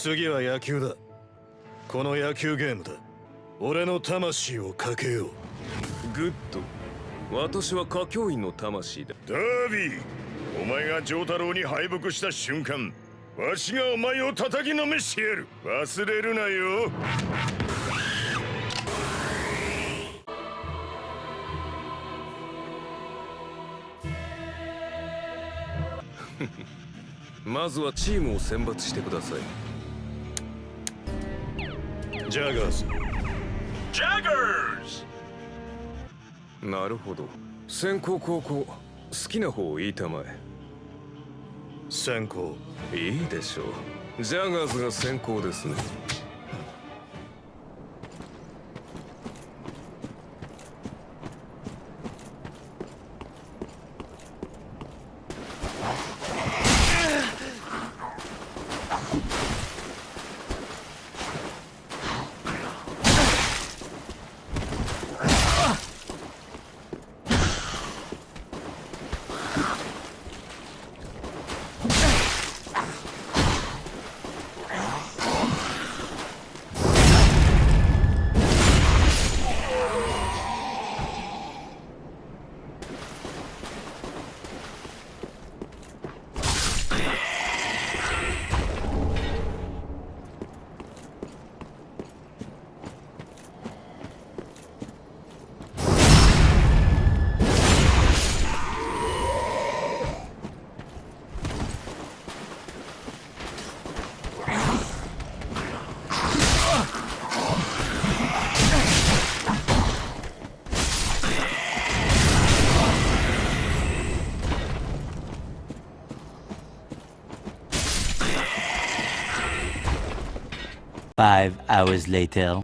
次は野球だ。この野球ゲームだ。俺の魂をかけよう。グッド。私は歌教員の魂だ。ダービー。お前が丈太郎に敗北した瞬間わしがお前を叩きのめしてやる。忘れるなよ。まずはチームを選抜してくださいジャガーズジャガーズなるほど。先行高校好きな方を言いたま先行。えいいでしょう。ジャガーズが先行ですね5 hours later.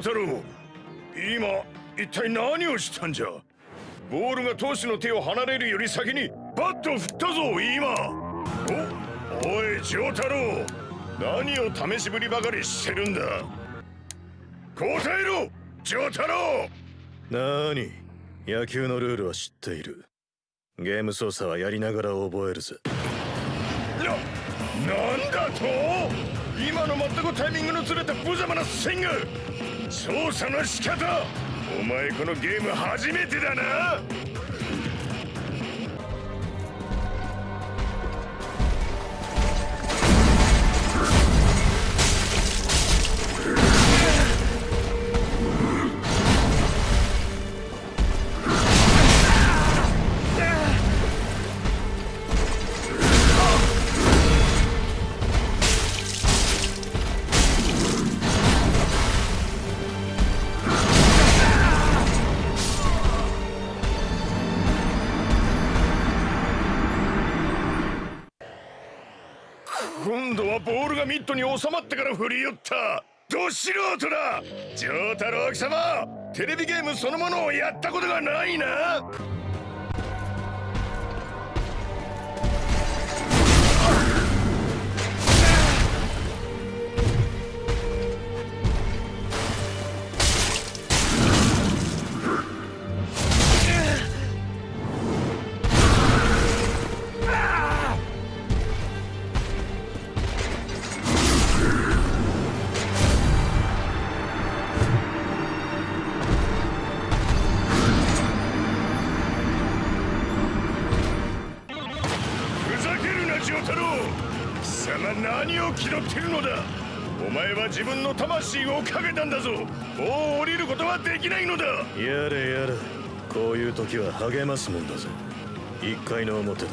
太郎。今一体何をしたんじゃ？ボールが投手の手を離れるより先にバットを振ったぞ今。おおい丈太郎。何を試しぶりばかりしてるんだ？答えろ丈太郎。なーに野球のルールは知っている。ゲーム操作はやりながら覚えるぜ。な、なんだと？今の全くタイミングのずれた無様なスイング操作の仕方。お前このゲーム初めてだな。トに収まってから振り寄った。ど素人だ。丈太郎貴様テレビゲームそのものをやったことがないな。てるのだ。お前は自分の魂をかけたんだぞ。もう降りることはできないのだ。やれやれ。こういう時は励ますもんだぜ。一回の表だ。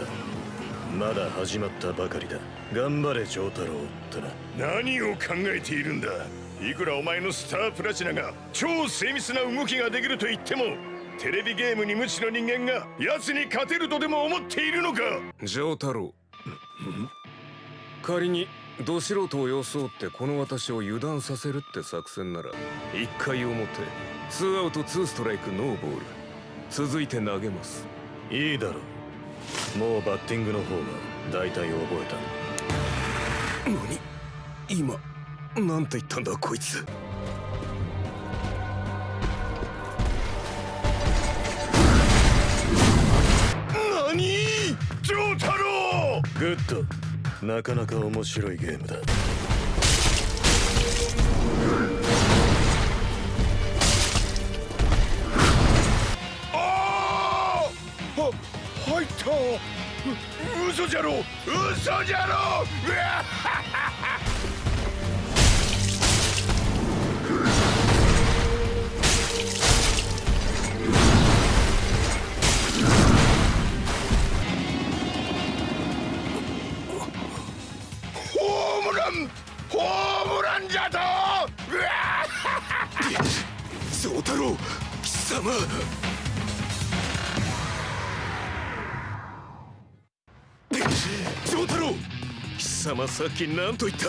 まだ始まったばかりだ。頑張れ丈太郎ってな。何を考えているんだ。いくらお前のスタープラチナが超精密な動きができると言ってもテレビゲームに無知の人間が奴に勝てるとでも思っているのか。丈太郎。仮にど素人を装ってこの私を油断させるって作戦なら1回表ツーアウトツーストライクノーボール。続いて投げます。いいだろう。もうバッティングの方は大体覚え何？今なんて言ったんだこいつ。何？丈太郎！たグッドなかなか面白いゲームだ。あーは入った。嘘じゃろ。嘘じゃろ。うわホ丈太郎貴様さっき何と言った？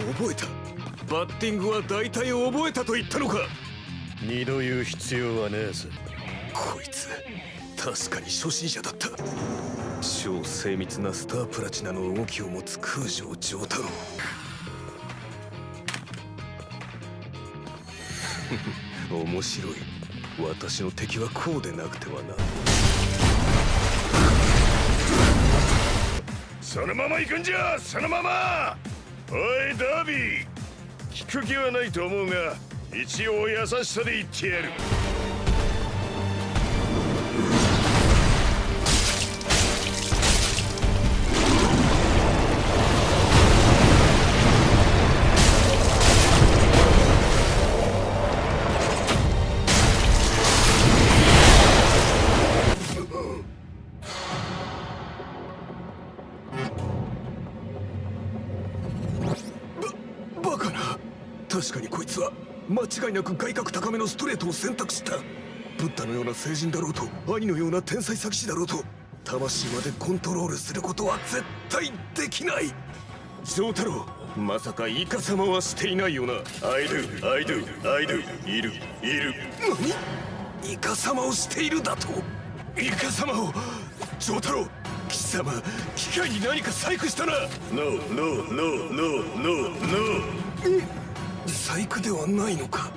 覚えた？バッティングは大体覚えたと言ったのか？二度言う必要はねえぜ。こいつ確かに初心者だった。超精密なスタープラチナの動きを持つ空城丈太郎面白い。私の敵はこうでなくてはなそのまま行くんじゃそのまま。おいダービー。聞く気はないと思うが一応優しさで言ってやる。間違いなく外角高めのストレートを選択した。ブッダのような聖人だろうと兄のような天才作詞だろうと魂までコントロールすることは絶対できない。丈太郎まさかイカ様はしていないよな。I do I do I do いるいる。何？イカ様をしているだと？イカ様を丈太郎貴様機械に何か細工したな。No no no no no no 細工ではないのか？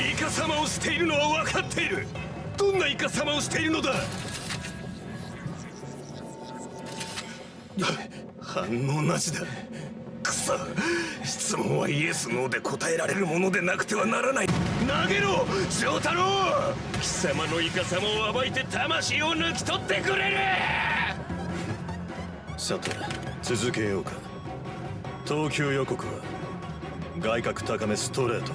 イカ様をしているのは分かっている。どんなイカ様をしているのだ？反応なしだ。くそ。質問はイエスノーで答えられるものでなくてはならない。投げろ！丈太郎貴様のイカ様を暴いて魂を抜き取ってくれる！さて続けようか。投球予告は外角高めストレート。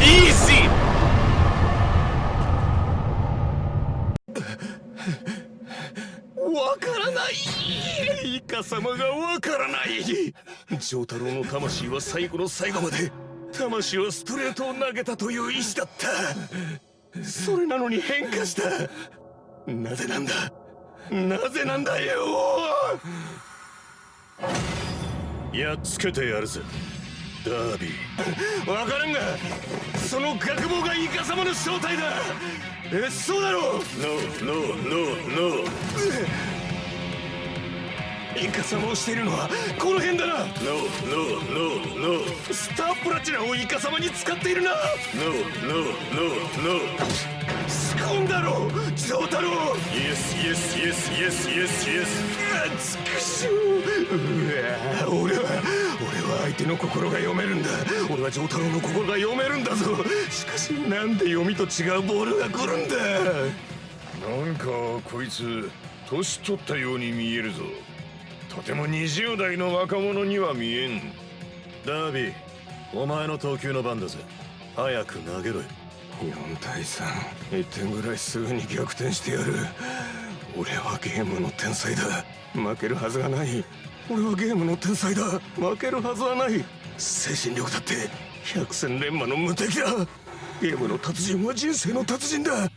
Easy! わからない。イカ様がわからない。丈太郎の魂は最後の最後まで。魂はストレートを投げたという意志だった。それなのに変化した。なぜなんだ？なぜなんだよやっつけてやるぜ。ダービー。わからんがその学坊がイカ様の正体だ。えそうだろう。No no no no. イカ様をしているのはこの辺だな。No no no no スタープラチナをイカ様に使っているな。No no no no. 仕込んだろ丈太郎。Yes yes yes yes yes yes. あちくしょううわ俺は俺は相手の心が読めるんだ。俺は丈太郎の心が読めるんだぞ。しかしなんで読みと違うボールが来るんだ。なんかこいつ年取ったように見えるぞ。とても20代の若者には見えんダービーお前の投球の番だぜ。早く投げろよ。4対31点ぐらいすぐに逆転してやる。俺はゲームの天才だ。負けるはずがない。俺はゲームの天才だ。負けるはずはない。精神力だって百戦錬磨の無敵だ。ゲームの達人は人生の達人だ。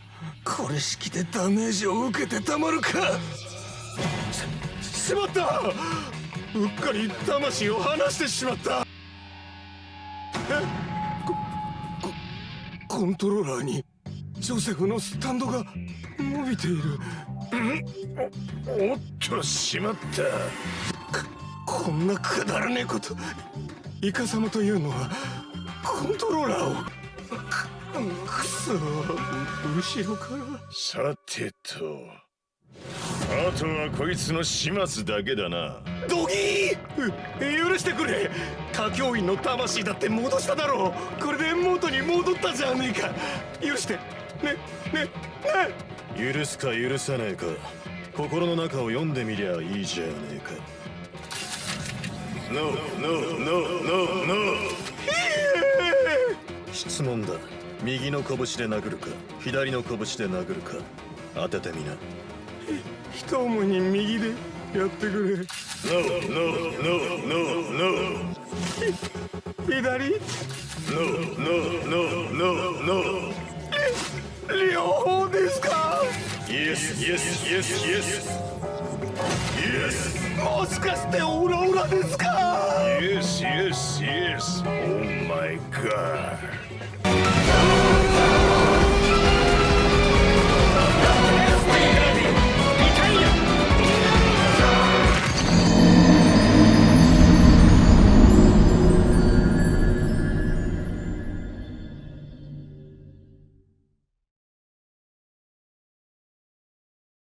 これ式でダメージを受けてたまるか。しまった。うっかり魂を離してしまった。コントローラーにジョセフのスタンドが伸びている。ん？おっとしまった。こんなくだらねえこと。イカサマというのはコントローラーを。くくそ後ろから。さてと。あとはこいつの始末だけだな。ドギー！う許してくれ。歌教員の魂だって戻しただろう。これで元に戻ったじゃねえか。許して。ねねね。許すか許さねえか。心の中を読んでみりゃいいじゃねえか。No, no, no, no, no. 質問だ。右の拳で殴るか左の拳で殴るか。当ててみな一思いに右でやってく No, no, no, no, no れ左 No, no, no, no, no 両方ですか Yes, yes, yes, yes Yes もしかしてオラオラですか Yes, yes, yes. Oh my god.